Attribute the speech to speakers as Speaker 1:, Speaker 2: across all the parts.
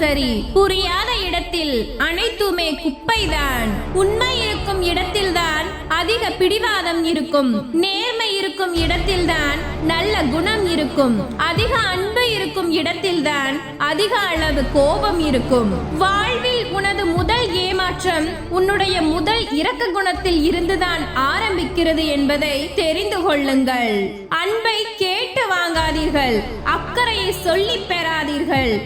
Speaker 1: சரி. புரியாத இடத்தில் அனைத்துமே குப்பைதான். உண்மை இருக்கும் இடத்தில்தான் அதிக பிடிவாதம் இருக்கும். நேர்மை இருக்கும் இடத்தில்தான் நல்ல குணம் இருக்கும். அதிக அன்பு இருக்கும் இடத்தில்தான் அதிக அளவு கோபம் இருக்கும். வாழ்வில் உனது முதல் ஏமாற்றம் உன்னுடைய முதல் இரக்க குணத்தில் இருந்துதான் ஆரம்பிக்கிறது என்பதை தெரிந்து கொள்ளுங்கள். அன்பை கேட்டு வாங்காதீர்கள். அக்கறையை சொல்லி பெறாதீர்கள்.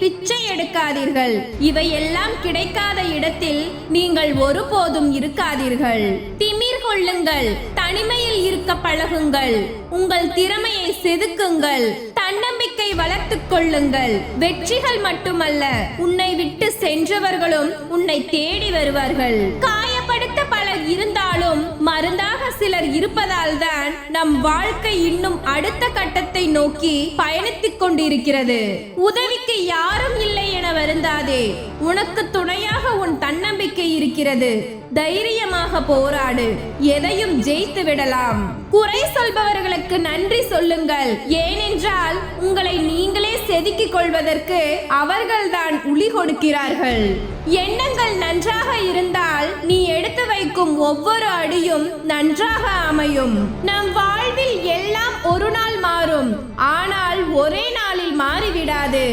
Speaker 1: பிச்சை எடுக்காதீர்கள். இவையெல்லாம் கிடைக்காத இடத்தில் நீங்கள் ஒருபோதும் இருக்காதீர்கள். திமிர் கொள்ளுங்கள். தனிமையில் இருக்க பழகுங்கள். உங்கள் திறமையை செதுக்குங்கள். தன்னம்பிக்கை வளர்த்துக் கொள்ளுங்கள். வெற்றிகள் மட்டுமல்ல உன்னை விட்டு சென்றவர்களும் உன்னை தேடி வருவார்கள். காயப்படுத்த பலர் இருந்தால் இருப்பதால் தான் நம் வாழ்க்கை இன்னும் அடுத்த கட்டத்தை நோக்கி பயணித்துக் கொண்டிருக்கிறது. உதவிக்கு யாரும் இல்லை என வருந்தாதே. உனக்கு துணையாக உன் தன்னம்பிக்கை இருக்கிறது. தைரியமாக போராடு. எதையும் ஜெயித்து விடலாம். குறை சொல்பவர்களுக்கு நன்றி சொல்லுங்கள். ஏனென்றால் உங்களை நீங்களே செதுக்கிக் கொள்வதற்கு அவர்கள்தான் உளி கொடுக்கிறார்கள். எண்ணங்கள் நன்றாக இருந்தால் நீ எடுத்து வைக்கும் ஒவ்வொரு அடியும் நன்றாக அமையும். நம் வாழ்வில் எல்லாம் ஒரு நாள் மாறும். ஆனால் ஒரே நாளில் மாறிவிடாது.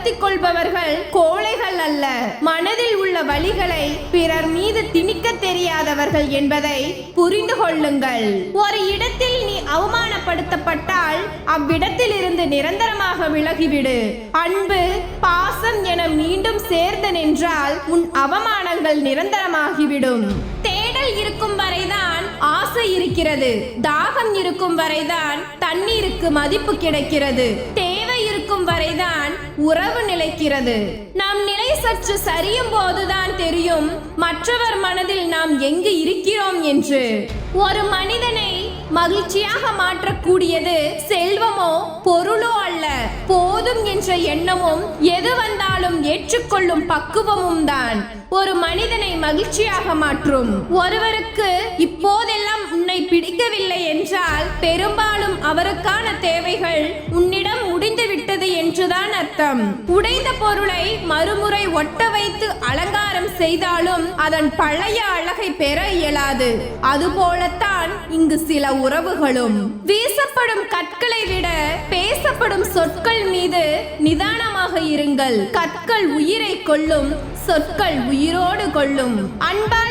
Speaker 1: நடத்தி கொள்பவர்கள் கோழைகள் அல்ல. மனதில் உள்ள வழிகளை பிறர் மீது திணிக்க தெரியாதவர்கள் என்பதை புரிந்து கொள்ளுங்கள். ஒரு இடத்தில் நீ அவமானப்படுத்தப்பட்டால் அவ்விடத்தில் இருந்து நிரந்தரமாக விலகிவிடு. அன்பு பாசம் என மீண்டும் சேர்ந்து நின்றால் உன் அவமானங்கள் நிரந்தரமாகிவிடும். தேடல் இருக்கும் வரைதான் ஆசை இருக்கிறது. தாகம் இருக்கும் வரைதான் தண்ணீருக்கு மதிப்பு கிடைக்கிறது. இருக்கும் வரைதான் உறவு நிலைக்கிறது. நம் நிலை சற்று சரியும் போதுதான் தெரியும். மற்றவர் மனதில் நாம் எங்கு இருக்கிறோம் என்று. ஒரு மனிதனை மகிழ்ச்சியாக மாற்றக்கூடியது செல்வமோ பொருளோ அல்ல. போதும் என்ற எண்ணமும் எது வந்தாலும் ஏற்றுக்கொள்ளும் பக்குவமும் தான். ஒரு மனிதனை மகிழ்ச்சியாக மாற்றும். ஒருவருக்கு இப்போதெல்லாம் உன்னை பிடிக்கவில்லை என்றால் பெரும்பாலும் அவருக்கான தேவைகள் உன்னிடம் முடிந்து விட்டது என்றுதான் அர்த்தம். உடைந்த பொருளை மறுமுறை ஒட்ட வைத்து அலங்காரம் செய்தாலும் அதன் பழைய அழகை பெற இயலாது. அதுபோலத்தான் இங்கு சில உறவுகளும். வீசப்படும் கற்களை விட பேசப்படும் சொற்கள் மீது நிதானமாக இருங்கள். கற்கள் உயிரை கொள்ளும் சொற்கள் உயிரோடு கொள்ளும். அன்பால்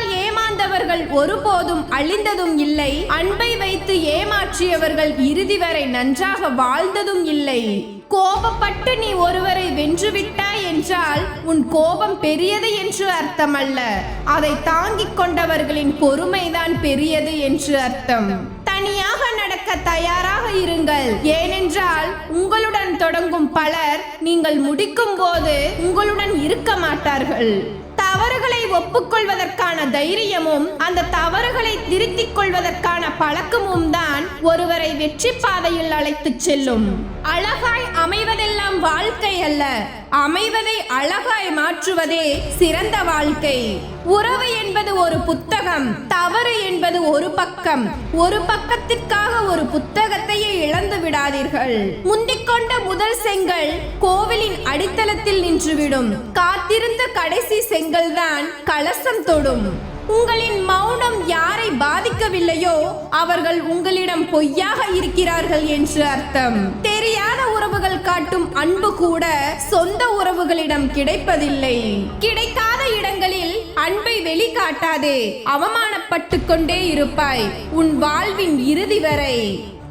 Speaker 1: வாழ்ந்தவர்கள் ஒருபோதும் அழிந்ததும் இல்லை. அன்பை வைத்து ஏமாற்றியவர்கள் இறுதி வரை நன்றாக வாழ்ந்ததும் இல்லை. கோபப்பட்டு நீ ஒருவரை வென்றுவிட்டாய் என்றால் உன் கோபம் பெரியது என்று அர்த்தமல்ல. அதை தாங்கிக் கொண்டவர்களின் பொறுமைதான் பெரியது என்று அர்த்தம். தனியாக நடக்க தயாராக இருங்கள். ஏனென்றால் உங்களுடன் தொடங்கும் பலர் நீங்கள் முடிக்கும் போது உங்களுடன் இருக்க மாட்டார்கள். தவறுகளை ஒப்புக்கொள்வதற்கான தைரியமும் அந்த தவறுகளை திருத்திக் கொள்வதற்கான பழக்கமும் தான் ஒருவரை வெற்றி பாதையில் அழைத்துச் செல்லும். அழகாய் அமைவதெல்லாம் வாழ்க்கை அல்ல. அமைவதை அழகாய் மாற்றுவதே சிறந்த வாழ்க்கை. உறவு என்பது ஒரு புத்தகம் தவறு என்பது ஒரு பக்கம். ஒரு பக்கத்திற்காக ஒரு புத்தகம் இழந்து விடாதீர்கள். முந்திக்கொண்ட முதல் செங்கல் கோவிலின் அடித்தளத்தில் நின்றுவிடும். காத்திருந்த கடைசி செங்கல் தான் கலசம் தொடும். உங்களின் மௌனம் யாரை பாதிக்கவில்லையோ அவர்கள் உங்களிடம் பொய்யாக இருக்கிறார்கள் என்று அர்த்தம். தெரியாத உறவுகள் காட்டும் அன்பு கூட சொந்த உறவுகளிடம் கிடைப்பதில்லை. கிடைக்காத இடங்களில் அன்பை வெளிக்காட்டாதே. அவமானப்பட்டு கொண்டே இருப்பாய். உன் வாழ்வின் இறுதி வரை.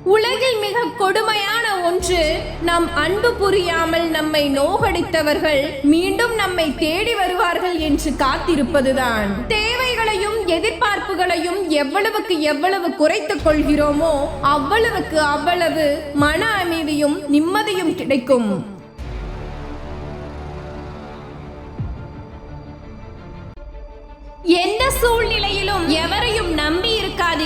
Speaker 1: உலகில் மிக கொடுமையான ஒன்று நம் அன்பு புரியாமல் நம்மை நோகடித்தவர்கள் மீண்டும் நம்மை தேடி வருவார்கள் என்று காத்திருப்பதுதான். தேவைகளையும் எதிர்பார்ப்புகளையும் எவ்வளவுக்கு எவ்வளவு குறைத்துக் கொள்கிறோமோ அவ்வளவுக்கு அவ்வளவு மன அமைதியும் நிம்மதியும் கிடைக்கும்.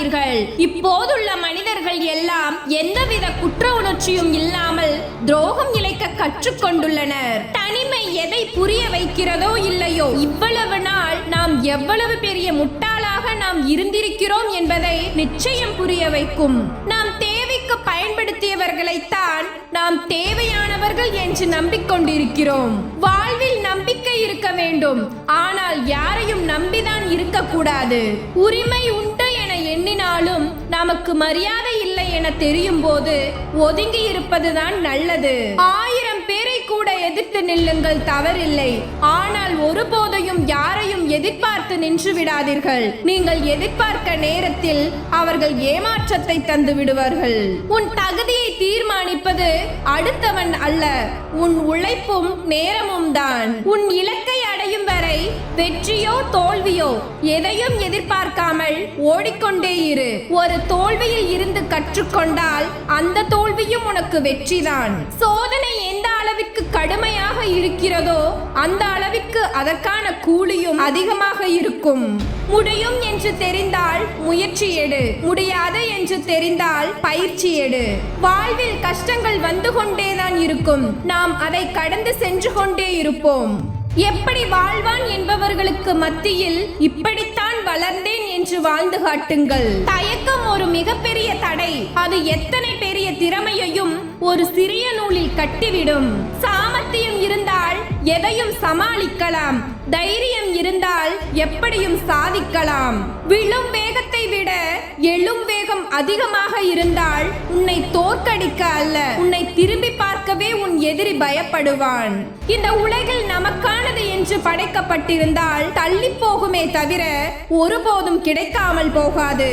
Speaker 1: இருக்காதீர்கள் இப்போதுள்ள மனிதர்கள் எல்லாம் எந்தவித குற்ற உணர்ச்சியும் இல்லாமல் துரோகம் இழைக்க கற்றுக்கொண்டுள்ளனர். தனிமை எதை புரிய வைக்கிறதோ இல்லையோ இவ்வளவு நாள் நாம் எவ்வளவு பெரிய முட்டாளாக நாம் இருந்திருக்கிறோம் என்பதை நிச்சயம் புரிய வைக்கும். நாம் தேவைக்கு பயன்படுத்தியவர்களைத்தான் நாம் தேவையானவர்கள் என்று நம்பிக்கொண்டிருக்கிறோம். வாழ்வில் நம்பிக்கை இருக்க வேண்டும். ஆனால் யாரையும் நம்பிதான் இருக்கக்கூடாது. உரிமை உண்டு எண்ணினாலும் நமக்கு மரியாதை இல்லை என தெரியும் போது ஒதுங்கி இருப்பதுதான் நல்லது. ஆயிரம் கூட எதிர்த்து நில்லுங்கள் தவறில்லை. ஆனால் ஒருபோதையும் யாரையும் எதிர்பார்த்து நின்று விடாதீர்கள். நீங்கள் எதிர்பார்க்க நேரத்தில் அவர்கள் ஏமாற்றத்தை தந்து விடுவார்கள். உன் தகுதியை தீர்மானிப்பது அடுத்தவன் அல்ல உன் உழைப்பும் நேரமும் தான். உன் இலக்கை அடையும் வரை வெற்றியோ தோல்வியோ எதையும் எதிர்பார்க்காமல் ஓடிக்கொண்டே இரு. ஒரு தோல்வியில் இருந்து கற்றுக்கொண்டால் அந்த தோல்வியும் உனக்கு வெற்றிதான். சோதனை அளவிற்கு கடுமையாக இருக்கிறதோ அந்த அளவிற்கு அதற்கான கூலியும் அதிகமாக இருக்கும். முடியும் என்று தெரிந்தால் முயற்சி எடு. முடியாது என்று தெரிந்தால் பயிற்சி எடு. வாழ்வில் கஷ்டங்கள் வந்து கொண்டேதான் இருக்கும். நாம் அதை கடந்து சென்று கொண்டே இருப்போம். எப்படி வாழ்வான் என்பவர்களுக்கு மத்தியில் இப்படித்தான் வளர்ந்தேன் என்று வாழ்ந்து காட்டுங்கள். தயக்கம் ஒரு மிகப்பெரிய தடை. அது எத்தனை திறமையையும் ஒரு சிறிய நூலில் கட்டிவிடும். சாமர்த்தியம் இருந்தால் எதையும் சமாளிக்கலாம். தைரியம் இருந்தால் எப்படியும் சாதிக்கலாம். விழும் வேகத்தை விட எழும் வேகம் அதிகமாக இருந்தால் உன்னை தோற்கடிக்க அல்ல. உன்னை திரும்பி பார்க்கவே உன் எதிரி பயப்படுவான். இந்த உலகில் நமக்கானது என்று படைக்கப்பட்டிருந்தால் தள்ளி போகுமே தவிர ஒருபோதும் கிடைக்காமல் போகாது.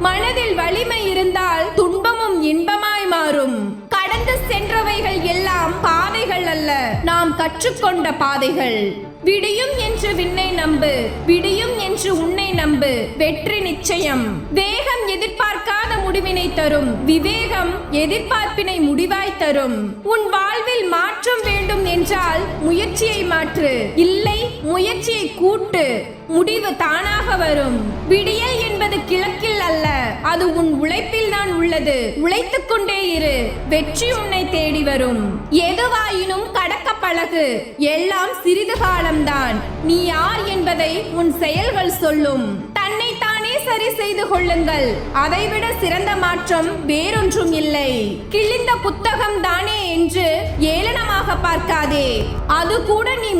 Speaker 1: மனதில் வலிமை இருந்தால் துன்பம் இன்பமாய் மாறும். கடந்து சென்றவைகள் எல்லாம் பாதைகள் அல்ல. நாம் கற்றுக்கொண்ட பாதைகள். விடியும் என்று விண்ணை நம்பு. விடியும் என்று உன்னை நம்பு. வெற்றி நிச்சயம். வேகம் எதிர்பார்க்காத முடிவினை தரும். விவேகம் எதிர்பார்ப்பினை முடிவாய் தரும். உன் வாழ்வில் மாற்றம் வேண்டும் என்றால் முயற்சியை மாற்று. இல்லை முயற்சியை கூட்டு. முடிவு தானாக வரும். விடியல் என்பது கிழக்கில் அல்ல அது உன் உழைப்பில் தான் உள்ளது. உழைத்துக் கொண்டே இரு வெற்றி உன்னை தேடி வரும். எதுவாயினும் கடக்க பழகு எல்லாம் சிறிது காலம்தான். நீ யார் என்பதை உன் செயல்கள் சொல்லும். தன்னை தானே சரி செய்து கொள்ளுங்கள் அதைவிட சிறந்த மாற்றம் வேறொன்றும் இல்லை. கிழிந்த புத்தகம் தானே என்று ஏளனமாக பார்க்காதே அது கூட நீ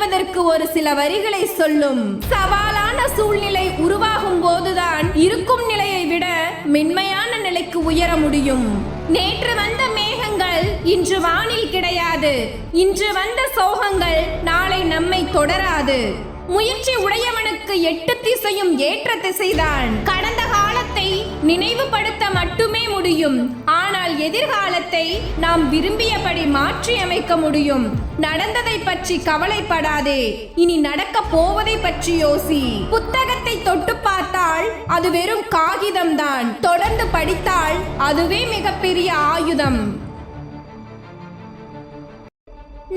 Speaker 1: முன்னேறுவதற்கு ஒரு சில வரிகளை சொல்லும். சவாலான சூழ்நிலை உருவாகும் போதுதான் இருக்கும் நிலையை விட மென்மையான நிலைக்கு உயர முடியும். நேற்று வந்த மேகங்கள் இன்று வானில் கிடையாது. இன்று வந்த சோகங்கள் நாளை நம்மை தொடராது. முயற்சி உடையவனுக்கு எட்டு திசையும் ஏற்ற திசைதான். கடந்த காலத்தை நினைவுபடுத்த மட்டுமே முடியும். ஆனால் எதிர்காலத்தை நாம் விரும்பியபடி மாற்றி அமைக்க முடியும். நடந்ததை பற்றி கவலைப்படாதே. இனி நடக்க போவதை பற்றி யோசி. புத்தகத்தை தொட்டு பார்த்தால் அது வெறும் காகிதம் தான் தொடர்ந்து படித்தால் அதுவே மிகப்பெரிய ஆயுதம்.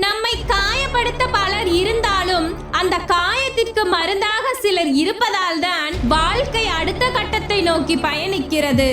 Speaker 1: நம்மை காயப்படுத்த பலர் இருந்தால் அந்த காயத்திற்கு மருந்தாக சிலர் இருப்பதால் தான் வாழ்க்கை அடுத்த கட்டத்தை நோக்கி பயணிக்கிறது.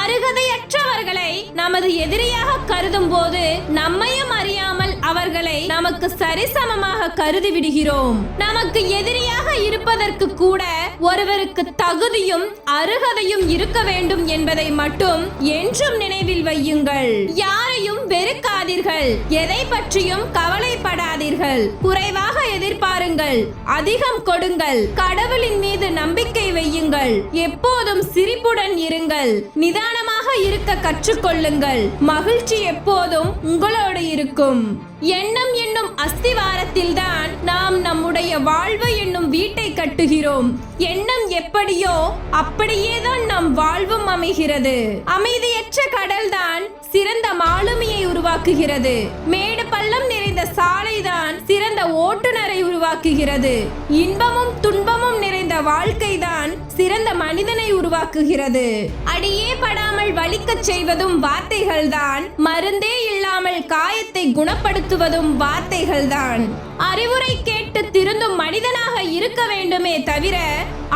Speaker 1: அருகதையற்றவர்களை நமது எதிரியாக கருதும் போது நம்மையும் அறியாமல் அவர்களை நமக்கு சரிசமமாக கருதி விடுகிறோம் நமக்கு எதிரியாக இருப்பதற்கு கூட ஒருவருக்கு தகுதியும் அருகதையும் இருக்க வேண்டும் என்பதை மட்டும் என்றும் நினைவில் வையுங்கள். யாரையும் வெறுக்காதீர்கள். எதை பற்றியும் கவலைப்படாதீர்கள். குறைவாக எதிர்பாருங்கள். அதிகம் கொடுங்கள். கடவுளின் மீது நம்பிக்கை வையுங்கள். எப்போதும் சிரிப்புடன் இருங்கள். நிதானமாக இருக்க கற்றுக்கொள்ளுங்கள். மகிழ்ச்சி எப்போதும் உங்களோடு இருக்கும். எண்ணம் என்னும் அஸ்திவாரத்தில் தான் நாம் நம்முடைய வாழ்வு என்னும் வீட்டை கட்டுகிறோம். எண்ணம் எப்படியோ அப்படியேதான் நம் வாழ்வும் அமைகிறது. அமைதியற்ற கடல்தான் சிறந்த மாலுமியை உருவாக்குகிறது. மேடு பள்ளம் நிறைந்த சாலைதான் சிறந்த ஓட்டுநரை உருவாக்குகிறது. இன்பமும் துன்பமும் நிறைந்த வாழ்க்கைதான் உருவாக்குகிறது. அடியே படாமல் வலிக்கச் செய்வதும் வார்த்தைகள்தான். மருந்தே இல்லாமல் காயத்தை குணப்படுத்துவதும் வார்த்தைகள்தான். அறிவுரை கேட்டு திருந்தும் மனிதனாக இருக்க வேண்டுமே தவிர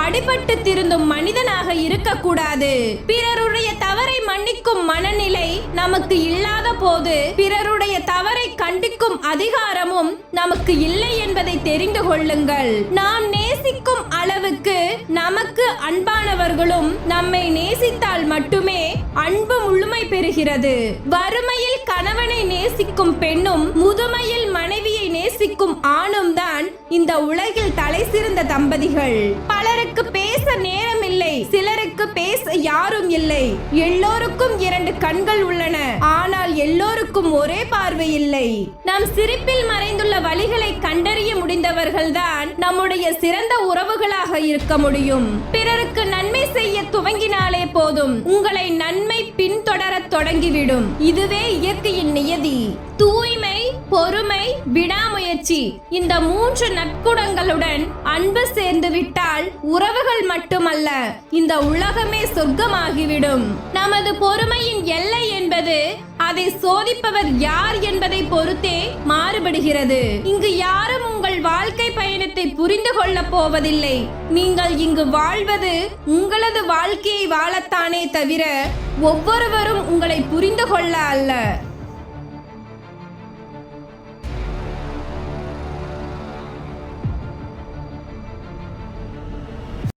Speaker 1: அடிபட்டு திருந்தும் மனிதனாக இருக்கக்கூடாது. பிறருடைய தவறை மன்னிக்கும் மனநிலை நமக்கு இல்லாத போது பிறருடைய தவறை கண்டிக்கும் அதிகாரமும் நமக்கு இல்லை என்பதை தெரிந்து கொள்ளுங்கள். நாம் நேசிக்கும் அளவுக்கு நமக்கு அன்பானவர்களும் நம்மை நேசித்தால் மட்டுமே அன்பு முழுமை பெறுகிறது. வறுமையில் கணவனை நேசிக்கும் பெண்ணும் முதுமையில் மனைவியை நேசிக்கும் ஆணும் தான் இந்த உலகில் தலை சிறந்த தம்பதிகள். பலருக்கு பேச நேரம் இல்லை சிலருக்கு பேச யாரும் இல்லை. எல்லோருக்கும் இரண்டு கண்கள் உள்ளன ஆனால் எல்லோருக்கும் ஒரே பார்வை இல்லை. நம் சிரிப்பில் மறைந்துள்ள வழிகளை கண்டறிய முடிந்தவர்கள்தான் நம்முடைய சிறந்த உறவுகளாக இருக்க முடியும். பிறருக்கு நன்மை செய்ய துவங்கினாலே போதும். உங்களை நன்மை பின்தொடரத் தொடங்கிவிடும். இதுவே இயற்கையின் நியதி. தூய்மை பொறுமை விடாமுயற்சி. இந்த மூன்று நற்குணங்களுடன் அன்பு சேர்ந்து விட்டால் உறவுகள் மட்டுமல்ல இந்த உலகமே சொர்க்கமாகிவிடும். நமது பொறுமையின் எல்லை என்பது அதை சோதிப்பவர் யார் என்பதை பொறுத்தே மாறுபடுகிறது. இங்கு யாரும் உங்கள் வாழ்க்கை பயணத்தை புரிந்து கொள்ளப் போவதில்லை. நீங்கள் இங்கு வாழ்வது உங்களது வாழ்க்கையை வாழத்தானே தவிர ஒவ்வொருவரும் உங்களை புரிந்து கொள்ள அல்ல.